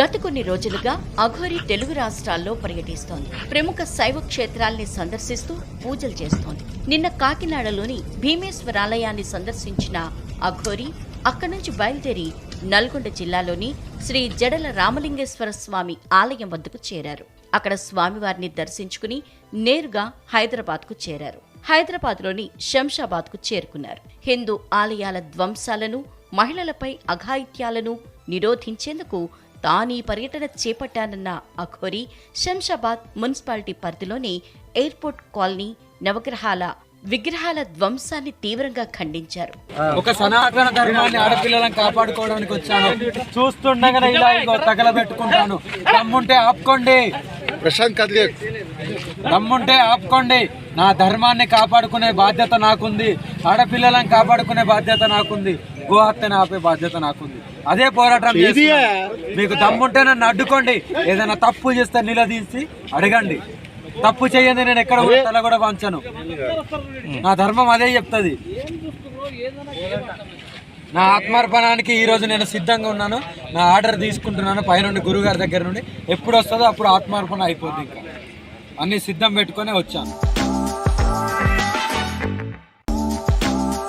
గత కొన్ని రోజులుగా అఘోరి తెలుగు రాష్ట్రాల్లో పర్యటిస్తోంది. ప్రముఖ శైవ క్షేత్రాల్ని సందర్శిస్తూ పూజలు చేస్తోంది. నిన్న కాకినాడలోని భీమేశ్వరాలయాన్ని సందర్శించిన అఘోరి అక్కడి నుంచి బయలుదేరి నల్గొండ జిల్లాలోని శ్రీ జడల రామలింగేశ్వర స్వామి ఆలయం వద్దకు చేరారు. అక్కడ స్వామివారిని దర్శించుకుని నేరుగా హైదరాబాద్కు చేరారు. హైదరాబాద్లోని శంషాబాద్కు చేరుకున్నారు. హిందూ ఆలయాల ధ్వంసాలను మహిళలపై అఘాయిత్యాలను నిరోధించేందుకు తానీ పర్యటన చేపట్టానన్న అఘోరి శంషాబాద్ మున్సిపాలిటీ పరిధిలోని ఎయిర్పోర్ట్ కాలనీ నవగ్రహాల విగ్రహాల ధ్వంసాన్ని తీవ్రంగా ఖండించారు. ఒక సనాతన ధర్మాన్ని ఆడపిల్లలను కాపాడుకోవడానికి వచ్చాను. చూస్తుండగానే ఇలా ఇగో తగలబెట్టుకుంటాను. దమ్ముంటే ఆపుకోండి. ప్రశాంత్ కదిలే. దమ్ముంటే ఆపుకోండి. నా ధర్మాన్ని కాపాడుకునే బాధ్యత నాకుంది. ఆడపిల్లలను కాపాడుకునే బాధ్యత నాకుంది. గోహత్యను ఆపే బాధ్యత నాకుంది. అదే పోరాటం. మీకు దమ్ముంటే నన్ను అడ్డుకోండి. ఏదైనా తప్పు చేస్తే నిలదీసి అడగండి. తప్పు చేయండి నేను ఎక్కడ కూడా తల కూడా వంచను. నా ధర్మం అదే చెప్తుంది. నా ఆత్మార్పణానికి ఈ రోజు నేను సిద్ధంగా ఉన్నాను. నా ఆర్డర్ తీసుకుంటున్నాను పైనుండి గురుగారి దగ్గర నుండి. ఎప్పుడు వస్తుందో అప్పుడు ఆత్మార్పణ అయిపోద్ది ఇంకా. అన్ని సిద్ధం పెట్టుకొని వచ్చాను.